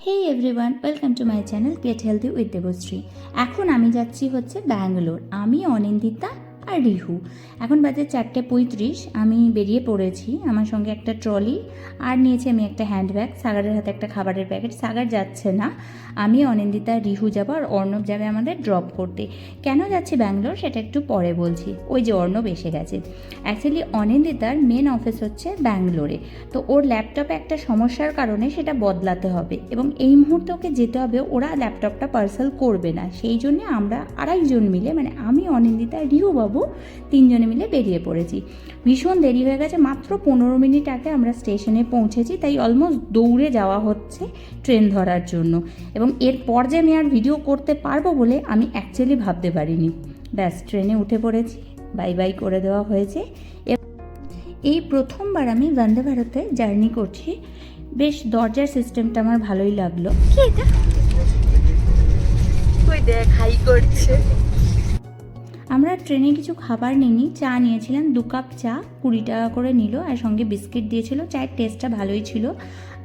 Hey everyone welcome to my channel get healthy with Debashree এখন আমি যাচ্ছি হচ্ছে ব্যাঙ্গালোর। আমি অনিন্দিতা আর রিহু। এখন বাজে চারটে পঁয়ত্রিশ, আমি বেরিয়ে পড়েছি আমার সঙ্গে একটা ট্রলি আর নিয়েছি আমি একটা হ্যান্ডব্যাগ সাগারের হাতে একটা খাবারের প্যাকেট সাগার যাচ্ছে না। আমি অনিন্দিতা, রিহু যাব আর অর্ণব যাবে আমাদের ড্রপ করতে। কেন যাচ্ছি ব্যাঙ্গালোর সেটা একটু পরে বলছি। ওই যে অর্ণব এসে গেছে। অ্যাকচুয়ালি অনিন্দিতার মেন অফিস হচ্ছে ব্যাঙ্গালোরে। তো ওর ল্যাপটপে একটা সমস্যার কারণে সেটা বদলাতে হবে এবং এই মুহূর্তে ওকে যেতে হবে, ওরা ল্যাপটপটা পার্সেল করবে না। সেই জন্য আমরা আড়াইজন মিলে মানে আমি, অনিন্দিতা রিহু বাবু তিনজনে মিলে বেরিয়ে পড়েছি। ভীষণ দেরি হয়ে গেছে, মাত্র পনেরো মিনিট আগে আমরা স্টেশনে পৌঁছেছি, তাই অলমোস্ট দৌড়ে যাওয়া হচ্ছে ট্রেন ধরার জন্য। এবং এরপর যে আমি আর ভিডিও করতে পারব বলে আমি অ্যাকচুয়ালি ভাবতে পারিনি। ব্যাস, ট্রেনে উঠে পড়েছি বাই বাই করে দেওয়া হয়েছে। এই প্রথমবার আমি বন্দে ভারতে জার্নি করছি। বেশ, দরজার সিস্টেমটা আমার ভালোই লাগল। কি এটা? দেখ, হাই করছে। আমরা ট্রেনে কিছু খাবার নিইনি, চা নিয়েছিলাম, দু কাপ চা, কুড়ি টাকা করে নিল আর সঙ্গে বিস্কিট দিয়েছিল, চায়ের টেস্টটা ভালোই ছিল।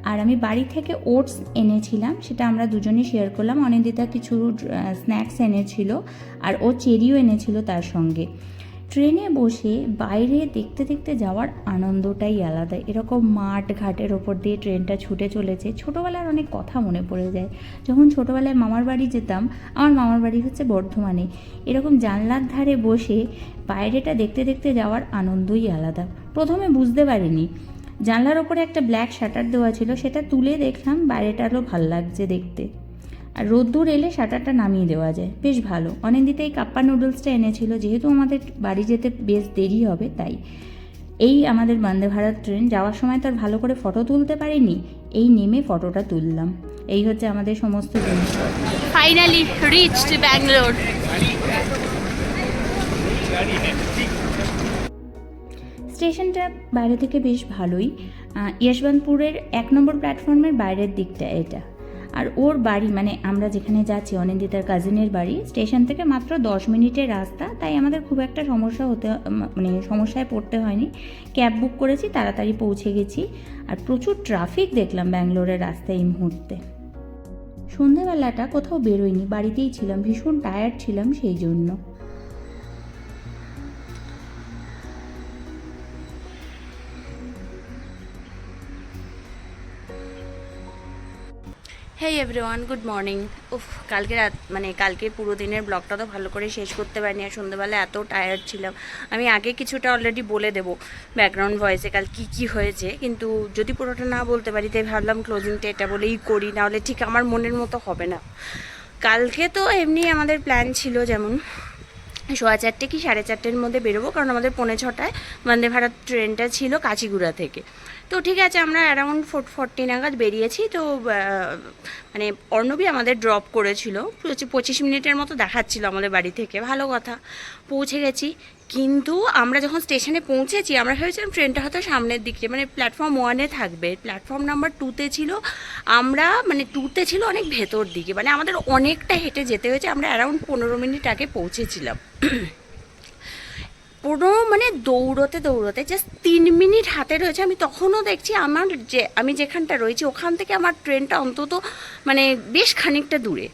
আর আমি বাড়ি থেকে ওটস এনেছিলাম, সেটা আমরা দুজনেই শেয়ার করলাম। অনিন্দিতা কিছু স্ন্যাক্স এনেছিল আর ও চেরিও এনেছিল তার সঙ্গে। ট্রেনে বসে বাইরে দেখতে দেখতে যাওয়ার আনন্দটাই আলাদা। এরকম মাঠ ঘাটের ওপর দিয়ে ট্রেনটা ছুটে চলেছে। ছোটোবেলার অনেক কথা মনে পড়ে যায়। যখন ছোটোবেলায় মামার বাড়ি যেতাম, আমার মামার বাড়ি হচ্ছে বর্ধমানে। এরকম জানলার ধারে বসে বাইরেটা দেখতে দেখতে যাওয়ার আনন্দই আলাদা। প্রথমে বুঝতে পারিনি। জানলার ওপরে একটা ব্ল্যাক শাটার দেওয়া ছিল, সেটা তুলে দেখলাম বাইরেটা আরও ভালো লাগছে দেখতে। আর রোদ্দুর এলে শাটারটা নামিয়ে দেওয়া যায়। বেশ ভালো। অনিন্দিতা এই কাপ্পা নুডলসটা এনেছিল যেহেতু আমাদের বাড়ি যেতে বেশ দেরি হবে তাই। এই আমাদের বন্দে ভারত ট্রেন যাওয়ার সময় তো আর ভালো করে ফটো তুলতে পারিনি। এই নেমে ফটোটা তুললাম। এই হচ্ছে আমাদের সমস্ত জিনিসপত্র ফাইনালি রিচড ব্যাঙ্গালোর স্টেশনটা বাইরে থেকে বেশ ভালোই। ইয়শবন্তপুরের এক নম্বর প্ল্যাটফর্মের বাইরের দিকটা এটা। আর ওর বাড়ি মানে আমরা যেখানে যাচ্ছি, অনিন্দিতার কাজিনের বাড়ি স্টেশন থেকে মাত্র দশ মিনিটের রাস্তা। তাই আমাদের খুব একটা সমস্যা হতে মানে সমস্যায় পড়তে হয়নি। ক্যাব বুক করেছি, তাড়াতাড়ি পৌঁছে গেছি। আর প্রচুর ট্রাফিক দেখলাম ব্যাঙ্গালোরের রাস্তায় এই মুহূর্তে। সন্ধেবেলাটা কোথাও বেরোয়নি, বাড়িতেই ছিলাম, ভীষণ টায়ার্ড ছিলাম সেই জন্য। হেই এভরিওয়ান গুড মর্নিং উফ, কালকে রাত মানে কালকে পুরো দিনের ব্লগটা তো ভালো করে শেষ করতে পারিনি আর সন্ধ্যেবেলা এত টায়ার্ড ছিলাম। আমি আগে কিছুটা অলরেডি বলে দেবো ব্যাকগ্রাউন্ড ভয়েসে কাল কি কি হয়েছে, কিন্তু যদি পুরোটা না বলতে পারি, তাই ভাবলাম ক্লোজিংটা এটা বলেই করি, নাহলে ঠিক আমার মনের মতো হবে না। কালকে তো এমনি আমাদের প্ল্যান ছিল যেমন সোয়া চারটে কি সাড়ে চারটের মধ্যে বেরোবো, কারণ আমাদের পৌনে ছটায় বন্দে ভারত ট্রেনটা ছিল কাচিগুড়া থেকে। তো ঠিক আছে, আমরা অ্যারাউন্ড ফোর, ফর্টি নাগাদ বেরিয়েছি। তো মানে অর্ণবী আমাদের ড্রপ করেছিল। পঁচি- পঁচিশ মিনিটের মতো দেখাচ্ছিল আমাদের বাড়ি থেকে। ভালো কথা, পৌঁছে গেছি। কিন্তু আমরা যখন স্টেশনে পৌঁছেছি, আমরা ভেবেছিলাম ট্রেনটা হয়তো সামনের দিকে মানে প্ল্যাটফর্ম ওয়ানে থাকবে। প্ল্যাটফর্ম নাম্বার টুতে ছিল, আমরা মানে টুতে ছিল অনেক ভেতর দিকে মানে আমাদের অনেকটা হেঁটে যেতে হয়েছে, আমরা অ্যারাউন্ড পনেরো মিনিট আগে পৌঁছেছিলাম। পুরো মানে দৌড়তে দৌড়তে জাস্ট তিন মিনিট হাতে রয়েছে, আমি তখনও দেখছি আমার যে, আমি যেখানটা রয়েছি, ওখান থেকে আমার ট্রেনটা অন্তত মানে বেশ খানিকটা দূরে।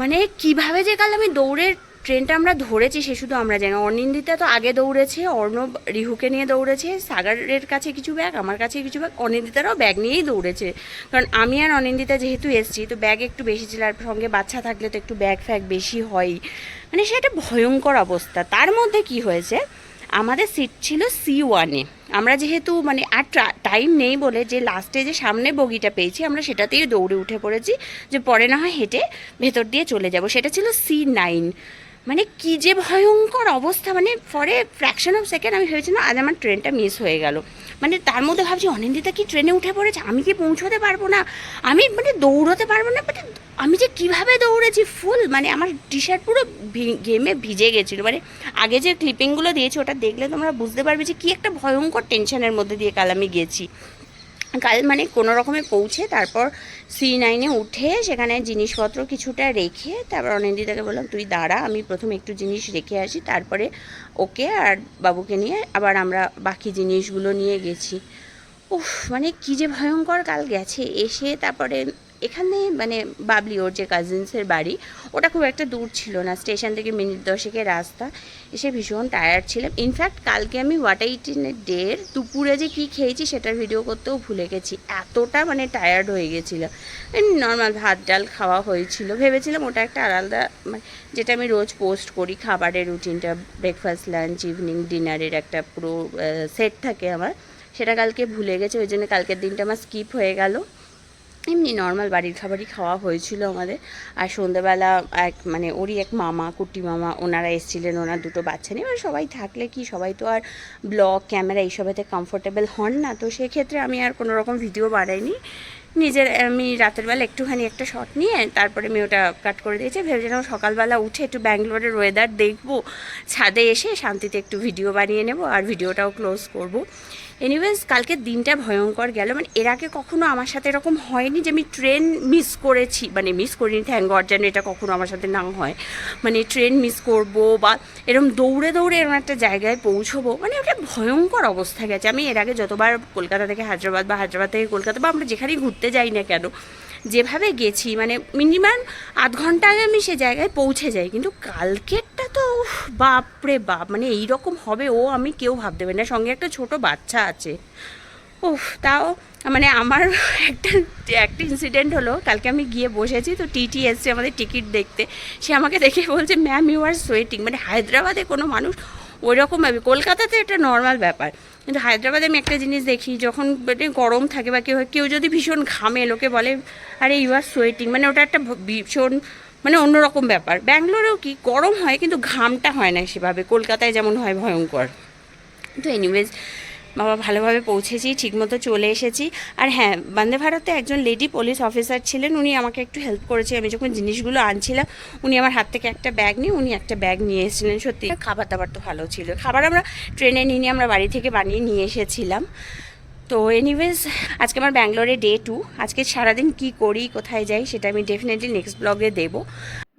মানে কীভাবে যে কাল আমি দৌড়ে ট্রেনটা আমরা ধরেছি, সে শুধু আমরা জানি অনিন্দিতা তো আগে দৌড়েছে, অর্ণব রিহুকে নিয়ে দৌড়েছে, সাগারের কাছে কিছু ব্যাগ, আমার কাছে কিছু ব্যাগ, অনিন্দিতারও ব্যাগ নিয়েই দৌড়েছে। কারণ আমি আর অনিন্দিতা যেহেতু এসছি, তো ব্যাগ একটু বেশি ছিল, আর সঙ্গে বাচ্চা থাকলে তো একটু ব্যাগ ফ্যাগ বেশি হয়ই। মানে সেটা ভয়ঙ্কর অবস্থা। তার মধ্যে কি হয়েছে, আমাদের সিট ছিল সি ওয়ানে আমরা যেহেতু মানে আর টাইম নেই বলে যে লাস্টে যে সামনে বগিটা পেয়েছি, আমরা সেটাতেই দৌড়ে উঠে পড়েছি যে পরে না হয় হেঁটে ভেতর দিয়ে চলে যাব। সেটা ছিল সি নাইন মানে কি যে ভয়ঙ্কর অবস্থা মানে ফরে ফ্র্যাকশন অফ সেকেন্ড আমি ভেবেছিলাম আজ আমার ট্রেনটা মিস হয়ে গেল। মানে তার মধ্যে ভাবছি, অনিন্দিতা কি ট্রেনে উঠে পড়েছে? আমি কি পৌঁছতে পারব না? আমি মানে দৌড়তে পারব না মানে আমি যে কীভাবে দৌড়েছি ফুল মানে আমার টি শার্ট পুরো ঘেমে ভিজে গেছিল। মানে আগে যে ক্লিপিংগুলো দিয়েছি, ওটা দেখলে তোমরা বুঝতে পারবে যে কি একটা ভয়ঙ্কর টেনশনের মধ্যে দিয়ে কাল আমি গেছি। কাল মানে কোনো রকমে পৌঁছে তারপর সি নাইনে উঠে সেখানে জিনিসপত্র কিছুটা রেখে তারপর অনিন্দিতাকে বললাম, তুই দাঁড়া, আমি প্রথমে একটু জিনিস রেখে আসি, তারপরে ওকে আর বাবুকে নিয়ে আবার আমরা বাকি জিনিসগুলো নিয়ে গেছি। উফ মানে কী যে ভয়ঙ্কর কাল গেছে। এসে তারপরে এখানে মানে বাবলি ওর যে কাজিনসের বাড়ি, ওটা খুব একটা দূর ছিল না স্টেশন থেকে মিনিট দশেকের রাস্তা। এসে ভীষণ টায়ার্ড ছিলাম। ইনফ্যাক্ট কালকে আমি ওয়াট এইটিনের ডের দুপুরে যে কী খেয়েছি সেটার ভিডিও করতেও ভুলে গেছি। এতটা মানে টায়ার্ড হয়ে গেছিলাম নর্মাল ভাত, ডাল খাওয়া হয়েছিল। ভেবেছিলাম ওটা একটা আলাদা মানে যেটা আমি রোজ পোস্ট করি, খাবারের রুটিনটা ব্রেকফাস্ট লাঞ্চ ইভিনিং ডিনারের একটা পুরো সেট থাকে আমার। সেটা কালকে ভুলে গেছে, ওই জন্য কালকের দিনটা আমার স্কিপ হয়ে গেল। এমনি নর্মাল বাড়ির খাবারই খাওয়া হয়েছিল আমাদের। আর সন্ধ্যেবেলা এক মানে ওরই এক মামা কুটি মামা, ওনারা এসেছিলেন, ওনার দুটো বাচ্চা নিয়ে। এবার সবাই থাকলে কি, সবাই তো আর ব্লগ ক্যামেরা এইসবেতে কমফোর্টেবল হন না। তো সেক্ষেত্রে আমি আর কোনো রকম ভিডিও বাড়াইনি নিজের, আমি রাতের বেলা একটুখানি একটা শট নিয়ে, তারপরে আমি ওটা কাট করে দিয়েছি। ভেবেছিলাম সকালবেলা উঠে একটু ব্যাঙ্গালোরের ওয়েদার দেখব। ছাদে এসে শান্তিতে একটু ভিডিও বানিয়ে নেব, আর ভিডিওটাও ক্লোজ করব। এনিওয়েজ কালকে দিনটা ভয়ঙ্কর গেল। মানে এর আগে কখনো আমার সাথে এরকম হয়নি যে আমি ট্রেন মিস করেছি। মানে মিস করিনি থ্যাংক গড যেন এটা কখনো আমার সাথে না হয়। মানে ট্রেন মিস করব বা এরকম দৌড়ে দৌড়ে এরকম একটা জায়গায় পৌঁছবো। মানে ওটা ভয়ঙ্কর অবস্থা গেছে। আমি এর আগে যতবার কলকাতা থেকে হায়দ্রাবাদ বা হায়দ্রাবাদ থেকে কলকাতা বা আমরা যেখানেই ঘুরতে যাই না কেন যেভাবে গেছি মানে মিনিমাম আধ ঘণ্টা আগে আমি সে জায়গায় পৌঁছে যাই। কিন্তু কালকেরটা তো বাপরে বাপ মানে এই রকম হবে ও, আমি কেউ ভাবতে পারি না। সঙ্গে একটা ছোট বাচ্চা আছে। উফ, তাও মানে আমার একটা একটা ইনসিডেন্ট হলো, কালকে আমি গিয়ে বসেছি, তো টিটি এসছে আমাদের টিকিট দেখতে। সে আমাকে দেখে বলছে ম্যাম ইউ আর সোয়েটিং মানে হায়দ্রাবাদে কোনো মানুষ ওই রকমভাবে কলকাতাতে এটা নর্মাল ব্যাপার। কিন্তু হায়দ্রাবাদে আমি একটা জিনিস দেখি, যখন গরম থাকে বা কেউ কেউ যদি ভীষণ ঘামে, লোকে বলে, আরে ইউ আর সোয়েটিং মানে ওটা একটা ভীষণ মানে অন্যরকম ব্যাপার। ব্যাঙ্গালোরেও কি, গরম হয়, কিন্তু ঘামটা হয় না সেভাবে। কলকাতায় যেমন হয়, ভয়ঙ্কর। তো এনিওয়েজ বাবা ভালোভাবে পৌঁছেছি, ঠিকমতো চলে এসেছি। আর হ্যাঁ বন্দে ভারতে একজন লেডি পুলিশ অফিসার ছিলেন, উনি আমাকে একটু হেল্প করেছে। আমি যখন জিনিসগুলো আনছিলাম, উনি আমার হাত থেকে একটা ব্যাগ নিয়ে, উনি একটা ব্যাগ নিয়ে এসেছিলেন। সত্যি খাবার দাবার তো ভালো ছিল। খাবার আমরা ট্রেনে নিয়ে আমরা বাড়ি থেকে বানিয়ে নিয়ে এসেছিলাম। তো এনিওয়েজ আজকে আমার ব্যাঙ্গালোরে ডে টু আজকে সারাদিন কি করি, কোথায় যাই, সেটা আমি ডেফিনেটলি নেক্সট ব্লগে দেবো।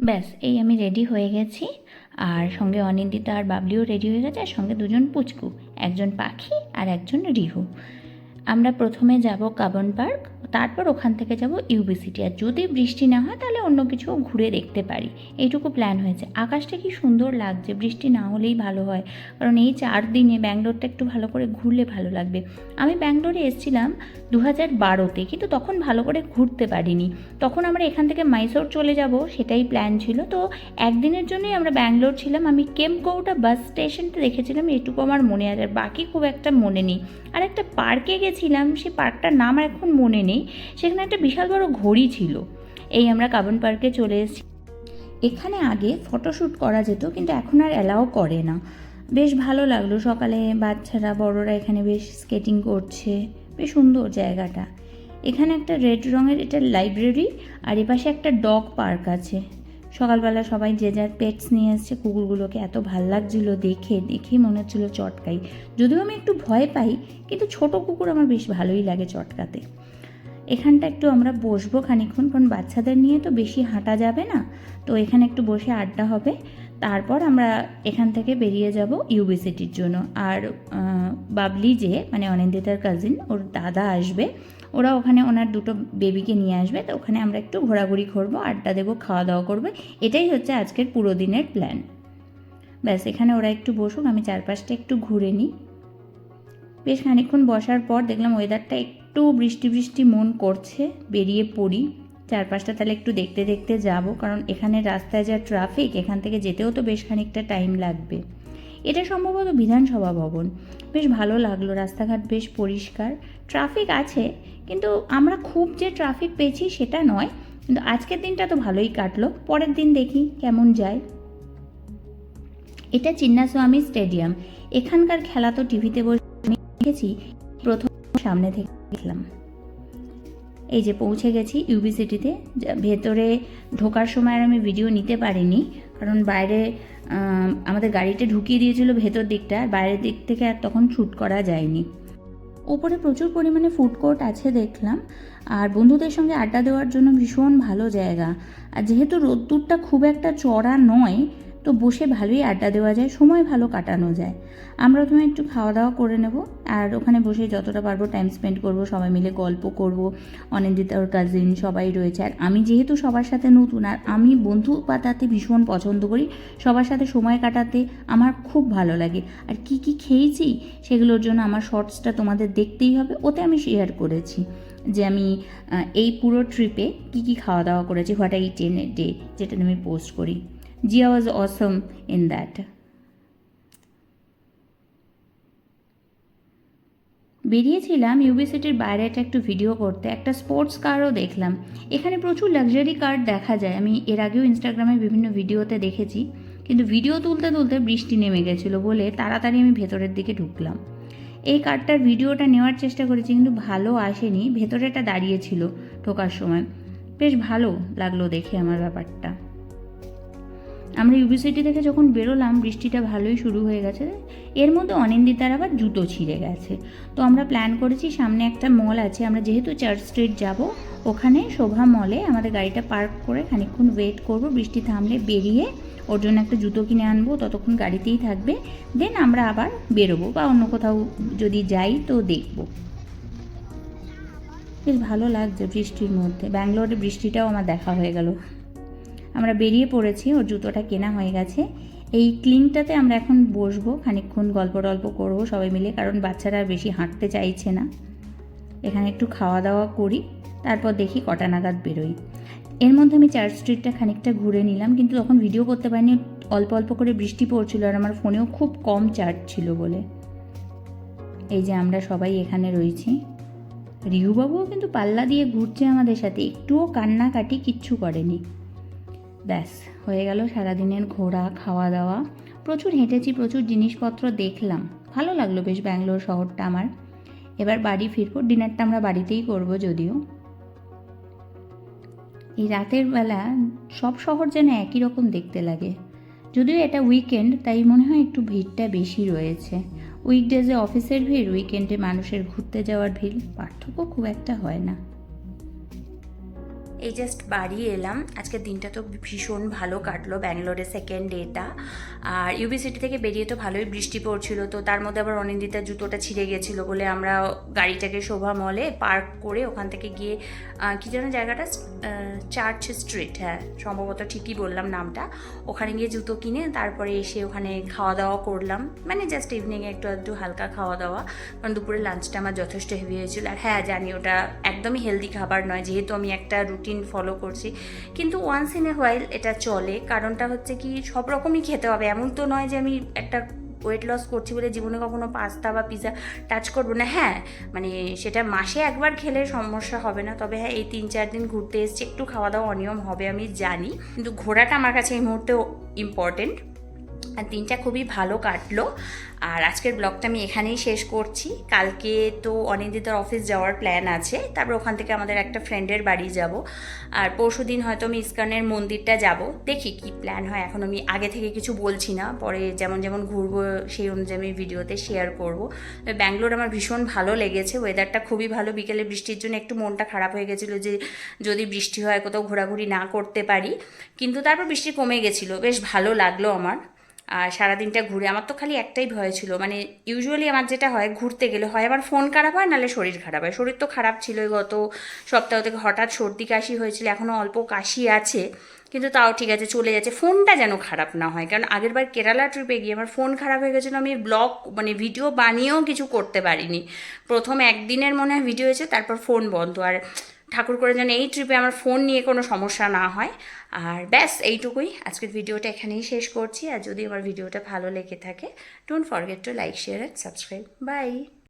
ব্যাস, এই আমি রেডি হয়ে গেছি। আর সঙ্গে অনিন্দিতা আর বাবলিও রেডি হয়ে গেছে, আর সঙ্গে দুজন পুচকু, একজন পাখি আর একজন রিহু। আমরা প্রথমে যাব কাবন পার্ক, তারপর ওখান থেকে যাব ইউবি সিটি। আর যদি বৃষ্টি না হয়, তাহলে অন্য কিছু ঘুরে দেখতে পারি। এইটুকু প্ল্যান হয়েছে। আকাশটা কি সুন্দর লাগছে। বৃষ্টি না হলেই ভালো হয়। কারণ এই চার দিনে ব্যাঙ্গালোরটা একটু ভালো করে ঘুরলে ভালো লাগবে। আমি ব্যাঙ্গালোরে এসেছিলাম দু হাজার বারোতে কিন্তু তখন ভালো করে ঘুরতে পারিনি। তখন আমরা এখান থেকে মাইসোর চলে যাব, সেটাই প্ল্যান ছিল। তো একদিনের জন্যই আমরা ব্যাঙ্গালোর ছিলাম। আমি কেমগৌটা বাস স্টেশনটা দেখেছিলাম। এটুকু আমার মনে আছে। আর বাকি খুব একটা মনে নেই। আর একটা পার্কে গেছিলাম সেই পার্কটার নাম এখন মনে নেই। সেখানে একটা বিশাল বড় ঘড়ি ছিল। এই আমরা কাবন পার্কে চলে এসেছি। এখানে আগে ফটোশ্যুট করা যেত, কিন্তু এখন আর অ্যালাও করে না। বেশ ভালো লাগল সকালে বাচ্চারা, বড়রা এখানে বেশ স্কেটিং করছে। বেশ সুন্দর জায়গাটা। এখানে একটা রেড রঙের এটা লাইব্রেরি, আর এপাশে একটা ডগ পার্ক আছে। সকালবেলা সবাই যে যার পেটস নিয়ে এসছে কুকুরগুলোকে এত ভালো লাগছিল দেখে, দেখেই মনে হচ্ছিল চটকাই। যদিও আমি একটু ভয় পাই, কিন্তু ছোট কুকুর আমার বেশ ভালোই লাগে চটকাতে। এখানটা একটু আমরা বসবো খানিকক্ষণ, কারণ বাচ্চাদের নিয়ে তো বেশি হাঁটা যাবে না। তো এখানে একটু বসে আড্ডা হবে। তারপর আমরা এখান থেকে বেরিয়ে যাব ইউবিসিটির জন্য। আর বাবলি যে মানে অনিন্দিতার কাজিন ওর দাদা আসবে। ওরা ওখানে ওনার দুটো বেবিকে নিয়ে আসবে, তো ওখানে আমরা একটু ঘোরাঘুরি করব, আড্ডা দেবো খাওয়া দাওয়া করব। এটাই হচ্ছে আজকের পুরো দিনের প্ল্যান ব্যাস, এখানে ওরা একটু বসুক, আমি চারপাশটা একটু ঘুরে নিই। বেশ খানিকক্ষণ বসার পর দেখলাম ওয়েদারটা একটু বৃষ্টি বৃষ্টি মন করছে, বেরিয়ে পড়ি। চারপাশটা তাহলে একটু দেখতে দেখতে যাব, কারণ এখানে রাস্তায় যা ট্রাফিক এখান থেকে যেতেও তো বেশ খানিকটা টাইম লাগবে। এটা সম্ভবত বিধানসভা ভবন। বেশ ভালো লাগল, রাস্তাঘাট বেশ পরিষ্কার। ট্রাফিক আছে কিন্তু আমরা খুব যে ট্রাফিক পেয়েছি সেটা নয়, কিন্তু আজকের দিনটা তো ভালোই কাটলো। পরের দিন দেখি কেমন যায়। এটা চিন্নাস্বামী স্টেডিয়াম। এখানকার খেলা তো টিভিতে বসে আমি দেখেছি, প্রথম সামনে থেকে দেখলাম। এই যে পৌঁছে গেছি ইউবি সিটিতে যা- ভেতরে ঢোকার সময় আমি ভিডিও নিতে পারিনি, কারণ বাইরে আমাদের গাড়িতে ঢুকিয়ে দিয়েছিল ভেতর দিকটা। বাইরের দিক থেকে আর তখন শ্যুট করা যায়নি। ওপরে প্রচুর পরিমাণে ফুড কোর্ট আছে দেখলাম, আর বন্ধুদের সঙ্গে আড্ডা দেওয়ার জন্য ভীষণ ভালো জায়গা। আর যেহেতু রোদ্দুরটা খুব একটা চড়া নয় তো বসে ভালোই আড্ডা দেওয়া যায়, সময় ভালো কাটানো যায়। আমরা প্রথমে একটু খাওয়া দাওয়া করে নেব আর ওখানে বসে যতটা পারব টাইম স্পেন্ড করব, সবাই মিলে গল্প করব। অনিন্দিতা ওর কাজিন সবাই রয়েছে। আর আমি যেহেতু সবার সাথে নতুন আর আমি বন্ধু পাতাতে ভীষণ পছন্দ করি, সবার সাথে সময় কাটাতে আমার খুব ভালো লাগে। আর কি কি খেয়েছি সেগুলোর জন্য আমার শর্টসটা তোমাদের দেখতেই হবে, ওতে আমি শেয়ার করেছি যে আমি এই পুরো ট্রিপে কি কি খাওয়া দাওয়া করেছি হোয়াট আই টেন ডে যেটা আমি পোস্ট করি। জিয়া ওয়াজ অসম ইন দ্যাট বেরিয়েছিলাম ইউবিসিটির বাইরে একটা একটু ভিডিও করতে, একটা স্পোর্টস কারও দেখলাম। এখানে প্রচুর লাক্সারি কার দেখা যায়। আমি এর আগেও ইনস্টাগ্রামে বিভিন্ন ভিডিওতে দেখেছি। কিন্তু ভিডিও তুলতে তুলতে বৃষ্টি নেমে গেছিল বলে তাড়াতাড়ি আমি ভেতরের দিকে ঢুকলাম। এই কারটার ভিডিওটা নেওয়ার চেষ্টা করেছি কিন্তু ভালো আসেনি। ভেতরেটা দাঁড়িয়েছিল ঢোকার সময়। বেশ ভালো লাগল দেখে আমার ব্যাপারটা। আমরা ইউবিসিটি থেকে যখন বেরোলাম, বৃষ্টিটা ভালোই শুরু হয়ে গেছে। এর মধ্যে অনিন্দিতার আবার জুতো ছিঁড়ে গেছে। তো আমরা প্ল্যান করেছি, সামনে একটা মল আছে। আমরা যেহেতু চার্চ স্ট্রিট যাব, ওখানে শোভা মলে আমাদের গাড়িটা পার্ক করে খানিকক্ষণ ওয়েট করব। বৃষ্টি থামলে বেরিয়ে ওর জন্য একটা জুতো কিনে আনব, ততক্ষণ গাড়িতেই থাকবে। দেন আমরা আবার বেরোবো বা অন্য কোথাও যদি যাই তো দেখব। বেশ ভালো লাগছে বৃষ্টির মধ্যে। ব্যাঙ্গালোরে বৃষ্টিটাও আমার দেখা হয়ে গেল। আমরা বেরিয়ে পড়েছি, ওর জুতোটা কেনা হয়ে গেছে। এই ক্লিনটাতে আমরা এখন বসবো, খানিকক্ষণ গল্প টল্প করব সবাই মিলে, কারণ বাচ্চারা বেশি হাঁটতে চাইছে না। এখানে একটু খাওয়া দাওয়া করি, তারপর দেখি কটা নাগাদ বেরোই। এর মধ্যে আমি চার্চ স্ট্রিটটা খানিকটা ঘুরে নিলাম, কিন্তু তখন ভিডিও করতে পারিনি, অল্প অল্প করে বৃষ্টি পড়ছিল আর আমার ফোনেও খুব কম চার্জ ছিল বলে। এই যে আমরা সবাই এখানে রয়েছি। রিহুবাবুও কিন্তু পাল্লা দিয়ে ঘুরছে আমাদের সাথে, একটুও কান্নাকাটি কিচ্ছু করেনি। ব্যাস, হয়ে গেল সারাদিনের ঘোরা খাওয়া দাওয়া প্রচুর হেঁটেছি, প্রচুর জিনিসপত্র দেখলাম। ভালো লাগল বেশ ব্যাঙ্গালোর শহরটা আমার। এবার বাড়ি ফিরবো, ডিনারটা আমরা বাড়িতেই করব যদিও। এই রাতের বেলা সব শহর যেন একই রকম দেখতে লাগে। যদিও এটা উইকেন্ড তাই মনে হয় একটু ভিড়টা বেশি রয়েছে। উইকডেজে অফিসের ভিড় উইকেন্ডে মানুষের ঘুরতে যাওয়ার ভিড়, পার্থক্য খুব একটা হয় না। এই জাস্ট বাড়ি এলাম। আজকের দিনটা তো ভীষণ ভালো কাটলো ব্যাঙ্গালোরের সেকেন্ড ডেটা আর ইউবি সিটি থেকে বেরিয়ে তো ভালোই বৃষ্টি পড়ছিল, তো তার মধ্যে আবার অনিন্দিতার জুতোটা ছিঁড়ে গেছিল বলে আমরা গাড়িটাকে শোভা মলে পার্ক করে ওখান থেকে গিয়ে কি যেন জায়গাটা চার্চ স্ট্রিট হ্যাঁ সম্ভবত ঠিকই বললাম নামটা। ওখানে গিয়ে জুতো কিনে তারপরে এসে ওখানে খাওয়া দাওয়া করলাম। মানে জাস্ট ইভিনিংয়ে একটু একটু হালকা খাওয়া দাওয়া কারণ দুপুরে লাঞ্চটা আমার যথেষ্ট হেভি হয়েছিল। আর হ্যাঁ জানি ওটা একদমই হেলদি খাবার নয়। যেহেতু আমি একটা রুটিন ফলো করছি। কিন্তু ওয়ান্স ইন এ হোয়াইল এটা চলে। কারণটা হচ্ছে কি, সব রকমই খেতে হবে। এমন তো নয় যে আমি একটা ওয়েট লস করছি বলে জীবনে কখনো পাস্তা বা পিৎজা টাচ করব না। হ্যাঁ মানে সেটা মাসে একবার খেলে সমস্যা হবে না। তবে হ্যাঁ এই তিন চার দিন ঘুরতে এসছি, একটু খাওয়া দাওয়া অনিয়ম হবে আমি জানি। কিন্তু ঘোরাটা আমার কাছে এই মুহূর্তে ইম্পর্টেন্ট আর দিনটা খুবই ভালো কাটলো। আর আজকের ব্লগটা আমি এখানেই শেষ করছি। কালকে তো অনিন্দিতার অফিস যাওয়ার প্ল্যান আছে। তারপর ওখান থেকে আমাদের একটা ফ্রেন্ডের বাড়ি যাব। আর পরশু দিন হয়তো আমি ইস্কনের মন্দিরটা যাব। দেখি কি প্ল্যান হয়। এখন আমি আগে থেকে কিছু বলছি না। পরে যেমন যেমন ঘুরবো, সেই অনুযায়ী আমি ভিডিওতে শেয়ার করব। ব্যাঙ্গালোর আমার ভীষণ ভালো লেগেছে। ওয়েদারটা খুবই ভালো। বিকেলে বৃষ্টির জন্য একটু মনটা খারাপ হয়ে গেছিল যে যদি বৃষ্টি হয়, কোথাও ঘোরাঘুরি না করতে পারি। কিন্তু তারপর বৃষ্টি কমে গেছিল। বেশ ভালো লাগল আমার। আর সারাদিনটা ঘুরে, আমার তো খালি একটাই ভয় ছিল। মানে ইউজুয়ালি আমার যেটা হয়, ঘুরতে গেলে হয় আমার ফোন খারাপ হয়, নাহলে শরীর খারাপ হয়। শরীর তো খারাপ ছিলই গত সপ্তাহ থেকে। হঠাৎ সর্দি কাশি হয়েছিল এখনও অল্প কাশি আছে, কিন্তু তাও ঠিক আছে, চলে যাচ্ছে। ফোনটা যেন খারাপ না হয়, কারণ আগেরবার কেরালা ট্রিপে গিয়ে আমার ফোন খারাপ হয়ে গেছিল, আমি ব্লগ মানে ভিডিও বানিয়েও কিছু করতে পারিনি। প্রথম একদিনের মনে হয় ভিডিও হয়েছে তারপর ফোন বন্ধ। আর ঠাকুর করে যেন এই ট্রিপে আমার ফোন নিয়ে কোনো সমস্যা না হয়। আর ব্যাস, এইটুকুই। আজকের ভিডিওটা এখানেই শেষ করছি। আর যদি আমার ভিডিওটা ভালো লেগে থাকে don't forget to like share and subscribe bye